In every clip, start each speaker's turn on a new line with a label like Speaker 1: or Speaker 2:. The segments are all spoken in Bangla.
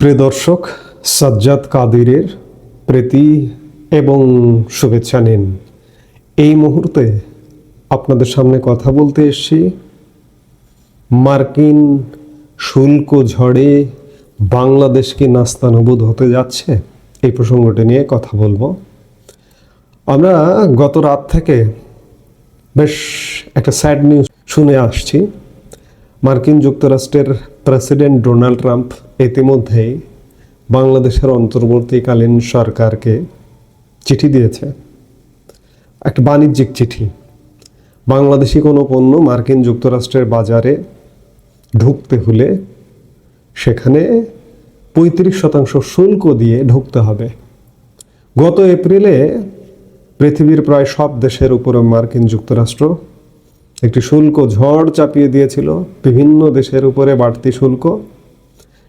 Speaker 1: প্রিয় দর্শক সাজ্জাদ কাদিরের প্রীতি এবং শুভেচ্ছা নিন। এই মুহূর্তে আপনাদের সামনে কথা বলতে এসেছি মার্কিন শুল্ক ঝড়ে বাংলাদেশ কি নাস্তানুবোধ হতে যাচ্ছে? এই প্রসঙ্গটি নিয়ে কথা বলব। আমরা গত রাত থেকে বেশ একটা স্যাড নিউজ শুনে আসছি। মার্কিন যুক্তরাষ্ট্রের প্রেসিডেন্ট ডোনাল্ড ট্রাম্প ইতিমধ্যেই বাংলাদেশের অন্তর্বর্তীকালীন সরকারকে চিঠি দিয়েছে। একটা বাণিজ্যিক চিঠি। বাংলাদেশি কোনো পণ্য মার্কিন যুক্তরাষ্ট্রের বাজারে ঢুকতে হলে সেখানে পঁয়ত্রিশ শতাংশ শুল্ক দিয়ে ঢুকতে হবে। গত এপ্রিলে পৃথিবীর প্রায় সব দেশের উপরে মার্কিন যুক্তরাষ্ট্র একটি শুল্ক ঝড় চাপিয়ে দিয়েছিল। বিভিন্ন দেশের উপরে বাড়তি শুল্ক।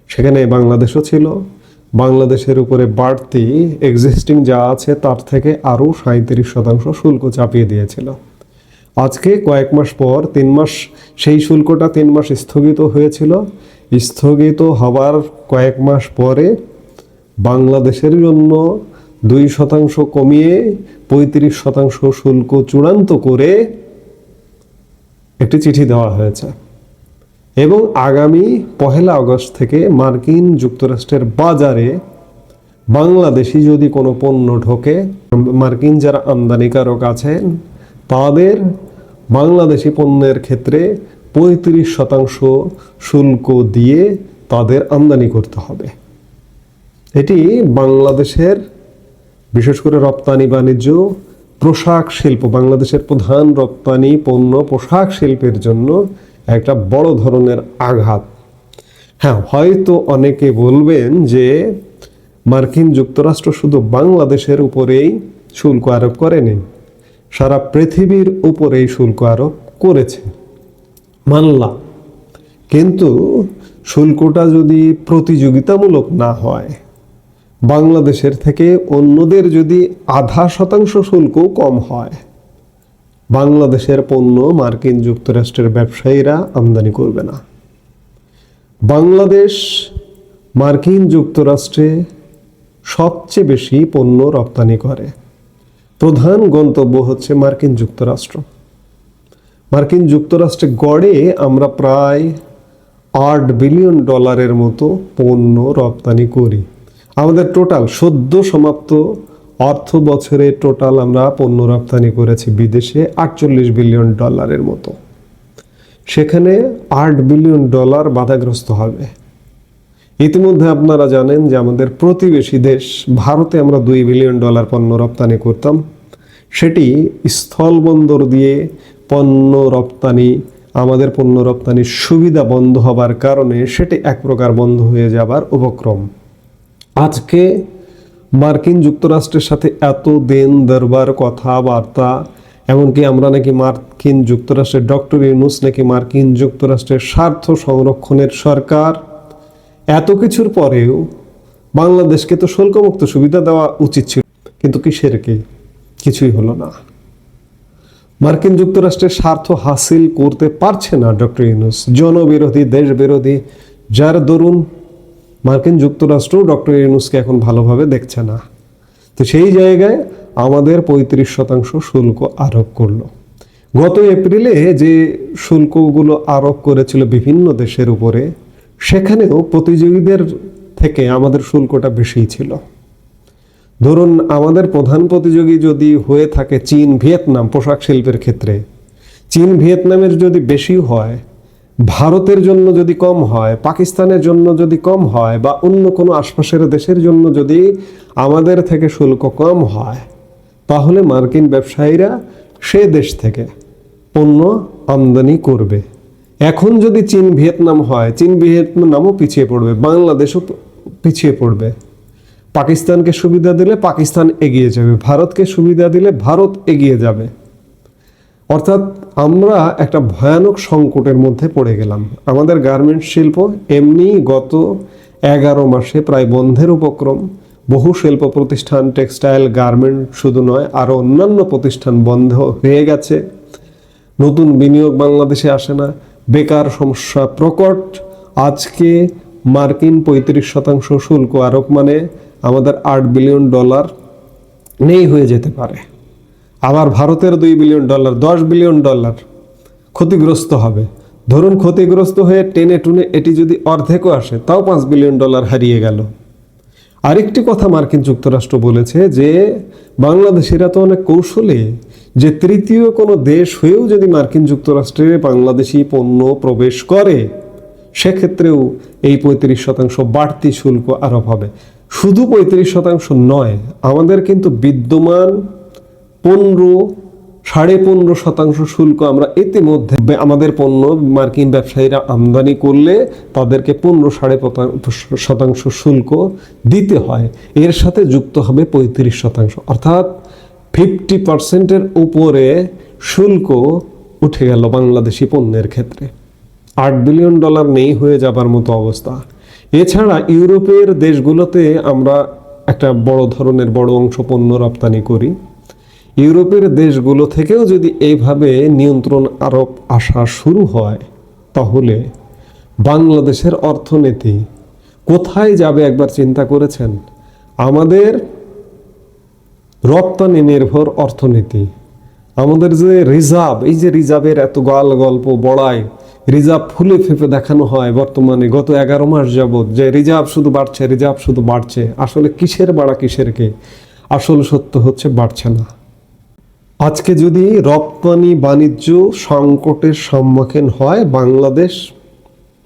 Speaker 1: সেখানে বাংলাদেশও ছিল। বাংলাদেশের উপরে বাড়তি এক্সিস্টিং যা আছে তার থেকে আরও সাঁত্রিশ শতাংশ শুল্ক চাপিয়ে দিয়েছিল। আজকে কয়েক মাস পর, তিন মাস, সেই শুল্কটা তিন মাস স্থগিত হয়েছিল। স্থগিত হবার কয়েক মাস পরে বাংলাদেশের জন্য দুই শতাংশ কমিয়ে পঁয়ত্রিশ শতাংশ শুল্ক চূড়ান্ত করে একটি চিঠি দেওয়া হয়েছে। এবং আগামী পহেলা আগস্ট থেকে মার্কিন যুক্তরাষ্ট্রের বাজারে বাংলাদেশি যদি কোনো পণ্য ঢোকে, মার্কিন যারা আমদানিকারক আছেন, তাদের বাংলাদেশি পণ্যের ক্ষেত্রে পঁয়ত্রিশ শতাংশ শুল্ক দিয়ে তাদের আমদানি করতে হবে। এটি বাংলাদেশের, বিশেষ করে রপ্তানি বাণিজ্য পোশাক শিল্প, বাংলাদেশের প্রধান রপ্তানি পণ্য পোশাক শিল্পের জন্য একটা বড় ধরনের আঘাত। হ্যাঁ হয়তো অনেকে বলবেন যে মার্কিন যুক্তরাষ্ট্র শুধু বাংলাদেশের উপরেই শুল্ক আরোপ করেনি, সারা পৃথিবীর উপরেই শুল্ক আরোপ করেছে। মানলাম। কিন্তু শুল্কটা যদি প্রতিযোগিতামূলক না হয় বাংলাদেশের থেকে অন্যদের যদি আধা শতাংশ শুল্ক কম হয়, বাংলাদেশের পণ্য মার্কিন যুক্তরাষ্ট্রের ব্যবসায়ীরা আমদানি করবে না। বাংলাদেশ মার্কিন যুক্তরাষ্ট্রে সবচেয়ে বেশি পণ্য রপ্তানি করে। প্রধান গন্তব্য হচ্ছে মার্কিন যুক্তরাষ্ট্র। মার্কিন যুক্তরাষ্ট্রে গড়ে আমরা প্রায় আট বিলিয়ন ডলারের মতো পণ্য রপ্তানি করি। আমাদের টোটাল সদ্য সমাপ্ত অর্থ বছরে টোটাল আমরা পণ্য রপ্তানি করেছি বিদেশে আটচল্লিশ বিলিয়ন ডলারের মতো। সেখানে আট বিলিয়ন ডলার বাধাগ্রস্ত হবে। ইতিমধ্যে আপনারা জানেন যে আমাদের প্রতিবেশী দেশ, ভারতে আমরা দুই বিলিয়ন ডলার পণ্য রপ্তানি করতাম। সেটি স্থলবন্দর দিয়ে পণ্য রপ্তানি, আমাদের পণ্য রপ্তানির সুবিধা বন্ধ হবার কারণে সেটি এক প্রকার বন্ধ হয়ে যাবার উপক্রম। আজকে মার্কিন যুক্তরাষ্ট্রের সাথে এত দেন দরবার কথাবার্তা, এমনকি আমরা নাকি মার্কিন যুক্তরাষ্ট্রের ডক্টর ইউনুস নাকি মার্কিন যুক্তরাষ্ট্রের স্বার্থ সংরক্ষণের সরকার, এত কিছুর পরেও বাংলাদেশকে তো শুল্কমুক্ত সুবিধা দেওয়া উচিত ছিল। কিন্তু কিসের কি? কিছুই হলো না। মার্কিন যুক্তরাষ্ট্রের স্বার্থ হাসিল করতে পারছে না ডক্টর ইউনুস। জনবিরোধী দেশ বিরোধী যার দরুন মার্কিন যুক্তরাষ্ট্র ডক্টর ইউনুসকে এখন ভালোভাবে দেখছে না। তো সেই জায়গায় আমাদের পঁয়ত্রিশ শতাংশ শুল্ক আরোপ করল। গত এপ্রিলে যে শুল্কগুলো আরোপ করেছিল বিভিন্ন দেশের উপরে, সেখানেও প্রতিযোগীদের থেকে আমাদের শুল্কটা বেশি ছিল। ধরুন আমাদের প্রধান প্রতিযোগী যদি হয়ে থাকে চীন, ভিয়েতনাম পোশাক শিল্পের ক্ষেত্রে। চীন, ভিয়েতনামের যদি বেশি হয় ভারতের জন্য যদি কম হয়, পাকিস্তানের জন্য যদি কম হয়, বা অন্য কোনো আশপাশের দেশের জন্য যদি আমাদের থেকে শুল্ক কম হয়, তাহলে মার্কিন ব্যবসায়ীরা সে দেশ থেকে পণ্য আমদানি করবে। এখন যদি চীন, ভিয়েতনাম হয়, চীন, ভিয়েতনামও পিছিয়ে পড়বে, বাংলাদেশও পিছিয়ে পড়বে। পাকিস্তানকে সুবিধা দিলে পাকিস্তান এগিয়ে যাবে, ভারতকে সুবিধা দিলে ভারত এগিয়ে যাবে। অর্থাৎ আমরা একটা ভয়ানক সংকটের মধ্যে পড়ে গেলাম। আমাদের গার্মেন্টস শিল্প এমনি গত এগারো মাসে প্রায় বন্ধের উপক্রম। বহু শিল্প প্রতিষ্ঠান, টেক্সটাইল, গার্মেন্ট শুধু নয় আরও অন্যান্য প্রতিষ্ঠান বন্ধ হয়ে গেছে। নতুন বিনিয়োগ বাংলাদেশে আসে না। বেকার সমস্যা প্রকট। আজকে মার্কিন পঁয়ত্রিশ শতাংশ শুল্ক আরোপ মানে আমাদের আট বিলিয়ন ডলার নেই হয়ে যেতে পারে। আবার ভারতের দুই বিলিয়ন ডলার, দশ বিলিয়ন ডলার ক্ষতিগ্রস্ত হবে। ধরুন ক্ষতিগ্রস্ত হয়ে টেনে টুনে এটি যদি অর্ধেকও আসে, তাও পাঁচ বিলিয়ন ডলার হারিয়ে গেল। আরেকটি কথা মার্কিন যুক্তরাষ্ট্র বলেছে যে, বাংলাদেশিরা তো অনেক কৌশলে যে তৃতীয় কোনো দেশ হয়েও যদি মার্কিন যুক্তরাষ্ট্রে বাংলাদেশি পণ্য প্রবেশ করে, সেক্ষেত্রেও এই পঁয়ত্রিশ শতাংশ বাড়তি শুল্ক আরোপ হবে। শুধু পঁয়ত্রিশ শতাংশ নয়, আমাদের কিন্তু বিদ্যমান পনেরো, সাড়ে পনেরো শতাংশ শুল্ক আমরা ইতিমধ্যে বে- আমাদের পণ্য মার্কিন ব্যবসায়ীরা আমদানি করলে তাদেরকে পনেরো, সাড়ে শতাংশ শুল্ক দিতে হয়। এর সাথে যুক্ত হবে পঁয়ত্রিশ শতাংশ। অর্থাৎ ফিফটি পার্সেন্টের উপরে শুল্ক উঠে গেল বাংলাদেশি পণ্যের ক্ষেত্রে। আট বিলিয়ন ডলার নেই হয়ে যাবার মতো অবস্থা। এছাড়া ইউরোপের দেশগুলোতে আমরা একটা বড় ধরনের বড় অংশ পণ্য রপ্তানি করি। ইউরোপের দেশগুলো থেকেও যদি এইভাবে নিয়ন্ত্রণ আরোপ আসা শুরু হয়, তাহলে বাংলাদেশের অর্থনীতি কোথায় যাবে একবার চিন্তা করেছেন? আমাদের রপ্তানি নির্ভর অর্থনীতি, আমাদের যে রিজার্ভ, এই যে রিজার্ভের এত গাল গল্প বড়ায়, রিজার্ভ ফুলে ফেপে দেখানো হয় বর্তমানে গত এগারো মাস যাবৎ, যে রিজার্ভ শুধু বাড়ছে, রিজার্ভ শুধু বাড়ছে। আসলে কিসের বাড়া কিসের কে? আসল সত্য হচ্ছে বাড়ছে না। আজকে যদি রপ্তানি বাণিজ্য সংকটের সম্মুখীন হয় বাংলাদেশ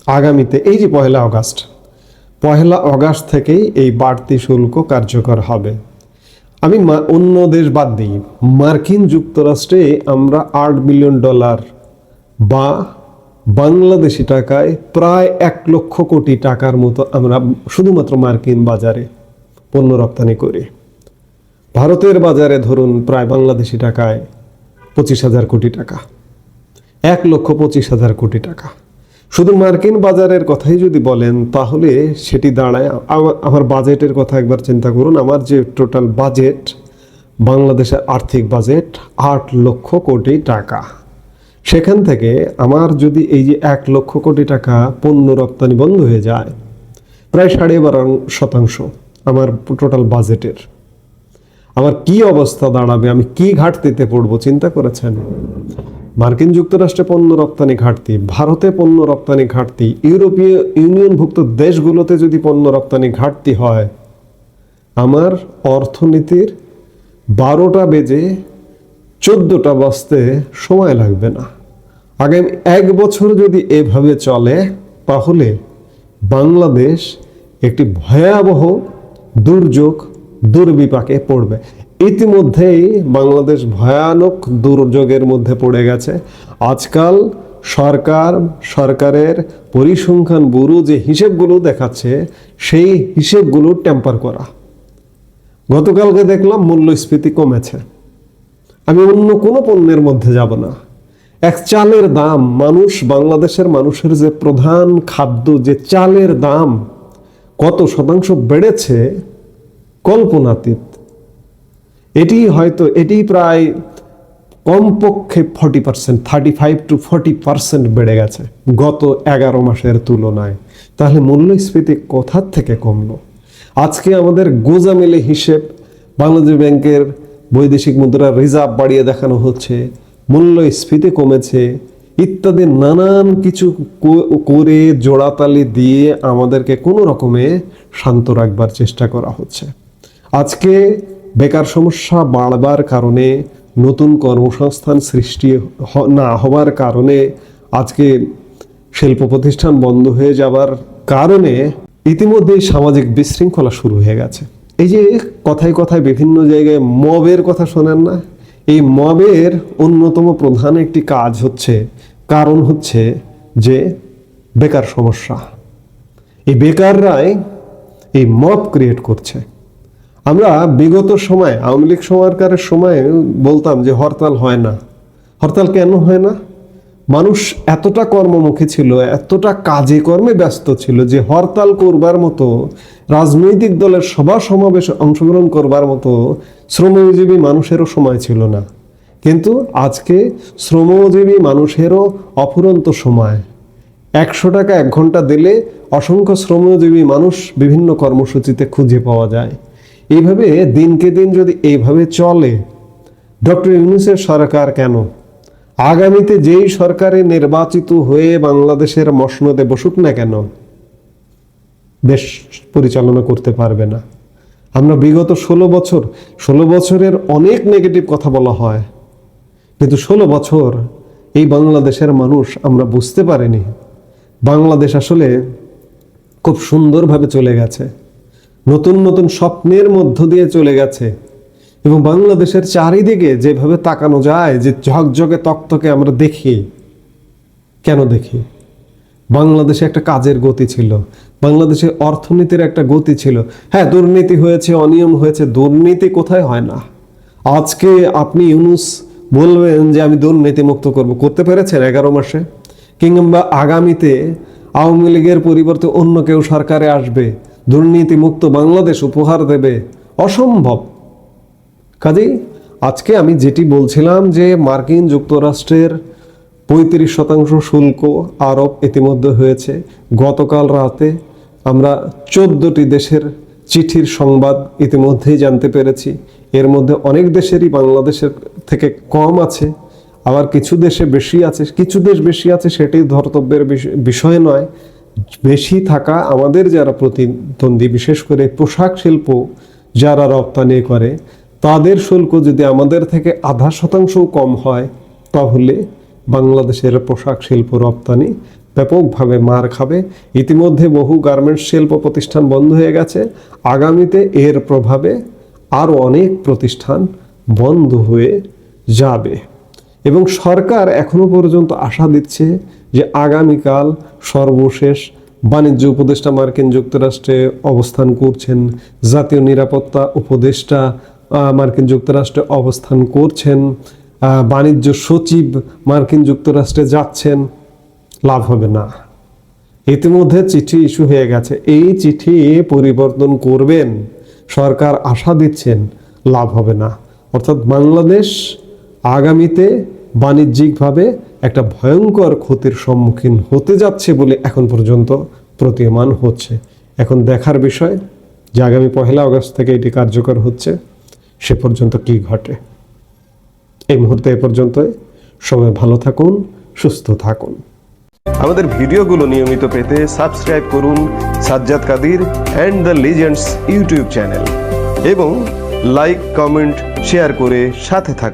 Speaker 1: আগামীতে, এই যে পয়লা আগস্ট পয়লা আগস্ট থেকেই এই বাড়তি শুল্ক কার্যকর হবে। আমি অন্য দেশ বাদ দিই, মার্কিন যুক্তরাষ্ট্রে আমরা আট বিলিয়ন ডলার বা বাংলাদেশি টাকায় প্রায় এক লক্ষ কোটি টাকার মতো আমরা শুধুমাত্র মার্কিন বাজারে পণ্য রপ্তানি করি। ভারতের বাজারে ধরুন প্রায় বাংলাদেশি টাকায় পঁচিশ হাজার কোটি টাকা, এক লক্ষ পঁচিশ হাজার কোটি টাকা। শুধু মার্কিন বাজারের কথাই যদি বলেন, তাহলে সেটি দাঁড়ায়। আমা- আমার বাজেটের কথা একবার চিন্তা করুন। আমার যে টোটাল বাজেট বাংলাদেশের আর্থিক বাজেট, আট লক্ষ কোটি টাকা। সেখান থেকে আমার যদি এই যে এক লক্ষ কোটি টাকা পণ্য রপ্তানি বন্ধ হয়ে যায়, প্রায় সাড়ে বারো শতাংশ আমার টোটাল বাজেটের আমার কি অবস্থা দাঁড়াবে? আমি কি ঘাটতিতে পড়ব? চিন্তা করেছেন? মার্কিন যুক্তরাষ্ট্রে পণ্য রপ্তানি ঘাটতি, ভারতে পণ্য রপ্তানি ঘাটতি, ইউরোপীয় ইউনিয়নভুক্ত দেশগুলোতে যদি পণ্য রপ্তানি ঘাটতি হয়, আমার অর্থনীতির বারোটা বেজে চোদ্দোটা বাজতে সময় লাগবে না। আগামী এক বছর যদি এভাবে চলে, তাহলে বাংলাদেশ একটি ভয়াবহ দুর্যোগ দুর্বিপাকে পড়বে। ইতিমধ্যেই বাংলাদেশ ভয়ানক দুর্যোগের মধ্যে পড়ে গেছে। আজকাল সরকার, সরকারের পরিসংখ্যান ব্যুরো যে হিসেবগুলো দেখাচ্ছে, সেই হিসেবগুলো টেম্পার করা। গতকালকে দেখলাম মূল্যস্ফীতি কমেছে। আমি অন্য কোনো পণ্যের মধ্যে যাব না। এক চালের দাম, মানুষ, বাংলাদেশের মানুষের যে প্রধান খাদ্য, যে চালের দাম কত শতাংশ বেড়েছে কল্পনাতীত। এটি হয়তো, এটি প্রায় কমপক্ষে forty percent thirty five to forty percent বেড়ে গেছে গত এগারো মাসের তুলনায়। তাহলে মূল্যস্ফীতি কোথার থেকে কমলো? আজকে আমাদের গোজামিলে হিসেব বাংলাদেশ ব্যাংকের বৈদেশিক মুদ্রা রিজার্ভ বাড়িয়ে দেখানো হচ্ছে, মূল্যস্ফীতি কমেছে, ইত্যাদি নানান কিছু করে জোড়াতালি দিয়ে আমাদেরকে কোনো রকমে শান্ত রাখবার চেষ্টা করা হচ্ছে। আজকে বেকার সমস্যা বাড়বার কারণে, নতুন কর্মসংস্থান সৃষ্টি না হওয়ার কারণে আজকে শিল্প প্রতিষ্ঠান বন্ধ হয়ে যাবার কারণে ইতিমধ্যেই সামাজিক বিশৃঙ্খলা শুরু হয়ে গেছে। এই যে কথায় কথায় বিভিন্ন জায়গায় মবের কথা শোনেন না? এই মবের অন্যতম প্রধান একটি কাজ হচ্ছে, কারণ হচ্ছে যে বেকার সমস্যা। এই বেকাররাই এই মব ক্রিয়েট করছে। আমরা বিগত সময়, আওয়ামী লীগ সরকারের সময় বলতাম যে হরতাল হয় না। হরতাল কেন হয় না? মানুষ এতটা কর্মমুখী ছিল, এতটা কাজে কর্মে ব্যস্ত ছিল যে হরতাল করবার মতো, রাজনৈতিক দলের সভা সমাবেশে অংশগ্রহণ করবার মতো শ্রমজীবী মানুষেরও সময় ছিল না। কিন্তু আজকে শ্রমজীবী মানুষেরও অফুরন্ত সময়। একশো টাকা এক ঘণ্টা দিলে অসংখ্য শ্রমজীবী মানুষ বিভিন্ন কর্মসূচিতে খুঁজে পাওয়া যায়। এইভাবে দিনকে দিন যদি এইভাবে চলে, ডক্টর ইউনুসের সরকার কেন? আগামীতে যেই সরকারে নির্বাচিত হয়ে বাংলাদেশের মসনদে বসুক না কেন, দেশ পরিচালনা করতে পারবে না। আমরা বিগত ষোলো বছর, ষোলো বছরের অনেক নেগেটিভ কথা বলা হয়, কিন্তু ষোলো বছর এই বাংলাদেশের মানুষ আমরা বুঝতে পারিনি। বাংলাদেশ আসলে খুব সুন্দরভাবে চলে গেছে। নতুন নতুন স্বপ্নের মধ্য দিয়ে চলে গেছে। এবং বাংলাদেশের চারিদিকে যেভাবে তাকানো যায়, যে ঝকঝকে তক্তকে আমরা দেখি, কেন দেখি? বাংলাদেশে একটা কাজের গতি ছিল। বাংলাদেশে অর্থনীতির একটা গতি ছিল। হ্যাঁ দুর্নীতি হয়েছে, অনিয়ম হয়েছে, দুর্নীতি কোথায় হয় না? আজকে আপনি ইউনুস বলবেন যে আমি দুর্নীতি মুক্ত করব। করতে পেরেছেন এগারো মাসে? কিংবা আগামীতে আওয়ামী লীগের পরিবর্তে অন্য কেউ সরকারে আসবে? দুর্নীতি মুক্ত বাংলাদেশ উপহার দেবে। অসম্ভব। কাজেই আজকে আমি যেটি বলছিলাম যে মার্কিন যুক্তরাষ্ট্রের পঁয়ত্রিশ শতাংশ শুল্ক আরোপ ইতিমধ্যে হয়েছে। গতকাল রাতে আমরা চোদ্দটি দেশের চিঠির সংবাদ ইতিমধ্যেই জানতে পেরেছি। এর মধ্যে অনেক দেশেরই বাংলাদেশের থেকে কম আছে, আবার কিছু দেশে বেশি আছে। কিছু দেশ বেশি আছে সেটি ধর্তব্যের বিষ- বিষয় নয়। বেশি থাকা আমাদের যারা প্রতিদ্বন্দ্বী, বিশেষ করে পোশাক শিল্প যারা রপ্তানি করে, তাদের শুল্ক যদি আমাদের থেকে আধা শতাংশও কম হয়, তাহলে বাংলাদেশের পোশাক শিল্প রপ্তানি ব্যাপকভাবে মার খাবে। ইতিমধ্যে বহু গার্মেন্টস শিল্প প্রতিষ্ঠান বন্ধ হয়ে গেছে। আগামীতে এর প্রভাবে আরও অনেক প্রতিষ্ঠান বন্ধ হয়ে যাবে। এবং সরকার এখনও পর্যন্ত আশা দিচ্ছে যে আগামীকাল সর্বশেষ বাণিজ্য উপদেষ্টা মার্কিন যুক্তরাষ্ট্রে অবস্থান করছেন, জাতীয় নিরাপত্তা উপদেষ্টা মার্কিন যুক্তরাষ্ট্রে অবস্থান করছেন বাণিজ্য সচিব মার্কিন যুক্তরাষ্ট্রে যাচ্ছেন, লাভ হবে না। ইতিমধ্যে চিঠি ইস্যু হয়ে গেছে। এই চিঠি পরিবর্তন করবেন, সরকার আশা দিচ্ছেন, লাভ হবে না। অর্থাৎ বাংলাদেশ আগামীতে বাণিজ্যিকভাবে একটা ভয়ঙ্কর ক্ষতির সম্মুখীন হতে যাচ্ছে বলে এখন পর্যন্ত প্রতীয়মান হচ্ছে। এখন দেখার বিষয় যে আগামী পহেলা আগস্ট থেকে এটি কার্যকর হচ্ছে, সে পর্যন্ত কি ঘটে? এই মুহূর্তে এ পর্যন্তই। সবাই ভালো থাকুন, সুস্থ থাকুন।
Speaker 2: আমাদের ভিডিওগুলো নিয়মিত পেতে সাবস্ক্রাইব করুন Sajjad Qadir and the legends YouTube channel এবং লাইক, কমেন্ট, শেয়ার করে সাথে থাকুন।